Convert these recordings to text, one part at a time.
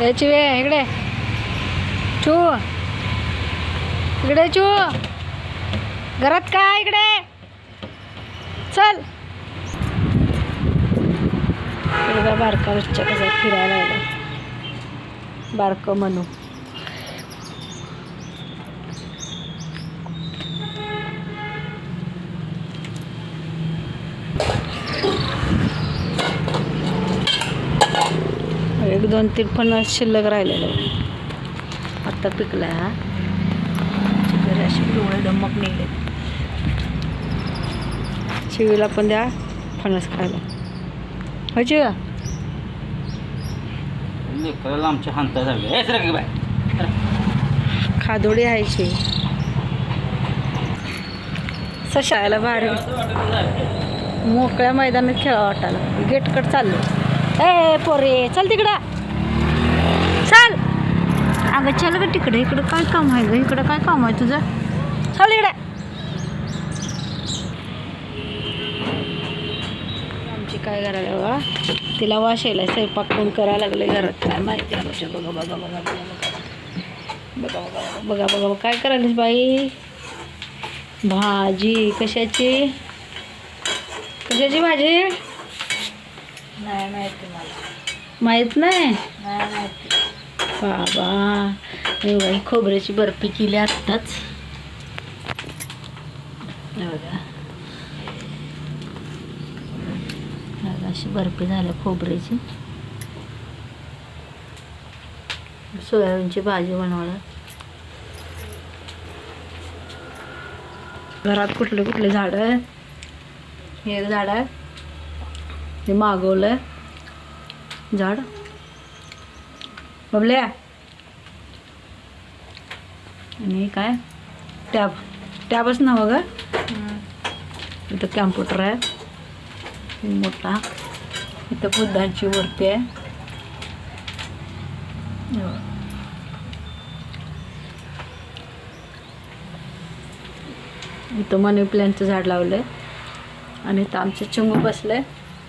याची वे इकडे. चू. इकडे चू. घरात का इकडे? चल. बारका बच्चा कसा फिरायला बारकं म्हणू एक दोन तीन फणस शिल्लक राहिलेलं. आत्ता पिकला हा. जरा अशी डोळे डमक निघले. शिवीला पण द्या फणस खायला. हो चिवा लेकराला आमच्या हांता झाले बाय. खादोडी आहे शिवी. सशायला भारी. मोकळ्या मैदानात खेळा वाटायला. गेटकट चाललो. ए पोरे चल तिकडं. अगं चल ग तिकडे इकडं काय काम आहे ग? इकडं काय काम आहे तुझं? चल इकडे. आमची काय करायला बघा तिला वाश यायला स्वयंपाक कोण करायला लागले घरात. काय माहिती आमच्या बघा बघा बघा बघा बघा बघा बघा बघा बघा काय करायलीस बाई? भाजी कशाची? कशाची भाजी? नाही माहिती मला. माहीत नाही? नाही माहिती. बाबा. हे ही खोबऱ्याची बर्फी केली आत्ताच. बघा. अशी बर्फी झाल्या खोबऱ्याची. सोयाबीनची भाजी बनवणार. घरात कुठले कुठले झाडं आहे हे झाड आहे हे मागवलं झाड. बबल्या. आणि काय? टॅब. टॅबच नाव ग. इथं कॅम्प्युटर आहे. हे मोठा. इथं बुद्धांची मूर्ती आहे. हे बघ. इथं मनी प्लॅनचं झाड लावलं आहे आणि इथं आमचे चिंगू बसलं आहे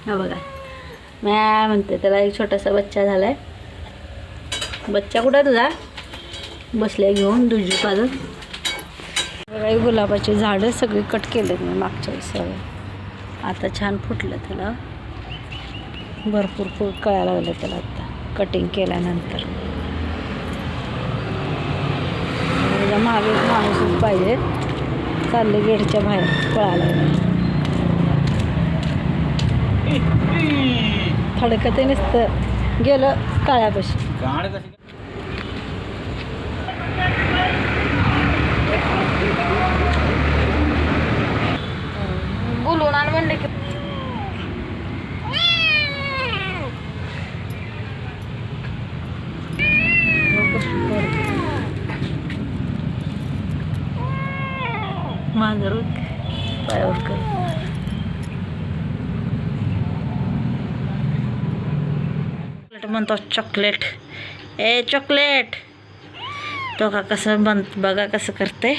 हा बघा. मॅ म्हणते त्याला एक छोटासा बच्चा झाला आहे बच्चा कुठं तुझा? बसल्या घेऊन दुजी पाजून. बघा ही गुलाबाची झाडं सगळी कट केलेत मी मागच्या सगळे. आता छान फुटलं त्याला. भरपूर फुल कळायला लागलं त्याला आता कटिंग केल्यानंतर. मागे एक माणूसच पाहिजे. चालले गेटच्या बाहेर पळायला लागलं. थडकं ते नुसतं. गेलं काळ्यापाशी. गाड कशी बोलून आण म्हणले की मांजर पायावर कर चॉकलेट म्हणतो चॉकलेट ए चॉकलेट तो का कसं बन बघा कसं करते